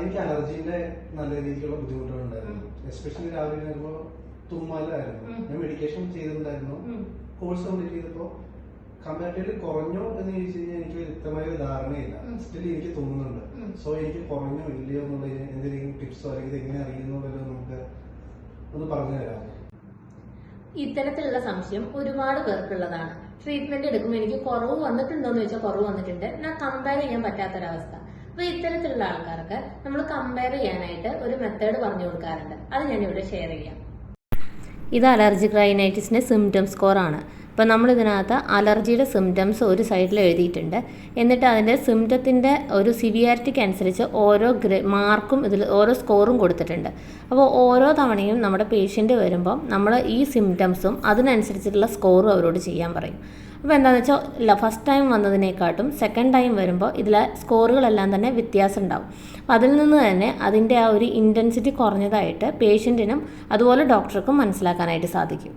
എനിക്ക് അലർജീന്റെ നല്ല രീതിക്കുള്ള ബുദ്ധിമുട്ടുകളുണ്ടായിരുന്നു. എസ്പെഷ്യലി രാവിലെ വരുമ്പോ തുമ്മലായിരുന്നു. ഞാൻ മെഡിക്കേഷൻ ചെയ്തിട്ടുണ്ടായിരുന്നു. കോഴ്സ് കംപ്ലീറ്റ് ചെയ്തപ്പോ കമ്പാരിറ്റീവ്ലി കുറഞ്ഞോ എന്ന് ചോദിച്ചു കഴിഞ്ഞാൽ എനിക്ക് വ്യക്തമായ ഒരു ധാരണയില്ല. സ്റ്റിൽ എനിക്ക് തോന്നുന്നുണ്ട്. സോ എനിക്ക് കുറഞ്ഞോ ഇല്ലയോ എന്നുള്ളതിന് എന്തെങ്കിലും ടിപ്സോ അല്ലെങ്കിൽ എങ്ങനെ അറിയുന്നുള്ളതോ നമുക്ക് ഒന്ന് പറഞ്ഞു തരാം ഇത്തരത്തിലുള്ള സംശയം ഒരുപാട് പേർക്കുള്ളതാണ്. ട്രീറ്റ്മെന്റ് എടുക്കുമ്പോൾ എനിക്ക് കുറവ് വന്നിട്ടുണ്ടോ എന്ന് ചോദിച്ചാൽ കുറവ് വന്നിട്ടുണ്ട്. ഞാൻ കമ്പയർ ചെയ്യാൻ പറ്റാത്തൊരവസ്ഥ. അപ്പൊ ഇത്തരത്തിലുള്ള ആൾക്കാർക്ക് നമ്മൾ കമ്പയർ ചെയ്യാനായിട്ട് ഒരു മെത്തേഡ് പറഞ്ഞു കൊടുക്കാറുണ്ട്. അത് ഞാൻ ഇവിടെ ഷെയർ ചെയ്യാം. ഇത് അലർജിക് റൈനൈറ്റിസിന്റെ സിംറ്റം സ്കോർ ആണ്. അപ്പോൾ നമ്മളിതിനകത്ത് അലർജിയുടെ സിംറ്റംസ് ഒരു സൈഡിൽ എഴുതിയിട്ടുണ്ട്. എന്നിട്ട് അതിന്റെ സിംറ്റത്തിന്റെ ഒരു സിവിയാരിറ്റിക്ക് അനുസരിച്ച് ഓരോ ഗ്രേ മാർക്കും ഇതിൽ ഓരോ സ്കോറും കൊടുത്തിട്ടുണ്ട്. അപ്പോൾ ഓരോ തവണയും നമ്മുടെ പേഷ്യന്റ് വരുമ്പം നമ്മൾ ഈ സിംറ്റംസും അതിനനുസരിച്ചിട്ടുള്ള സ്കോറും അവരോട് ചെയ്യാൻ പറയും. അപ്പോൾ എന്താണെന്ന് വെച്ചാൽ ഫസ്റ്റ് ടൈം വന്നതിനേക്കാട്ടും സെക്കൻഡ് ടൈം വരുമ്പോൾ ഇതിലെ സ്കോറുകളെല്ലാം തന്നെ വ്യത്യാസം ഉണ്ടാവും. അതിൽ നിന്ന് തന്നെ അതിന്റെ ആ ഒരു ഇന്റൻസിറ്റി കുറഞ്ഞതായിട്ട് പേഷ്യന്റിനും അതുപോലെ ഡോക്ടർക്കും മനസ്സിലാക്കാനായിട്ട് സാധിക്കും.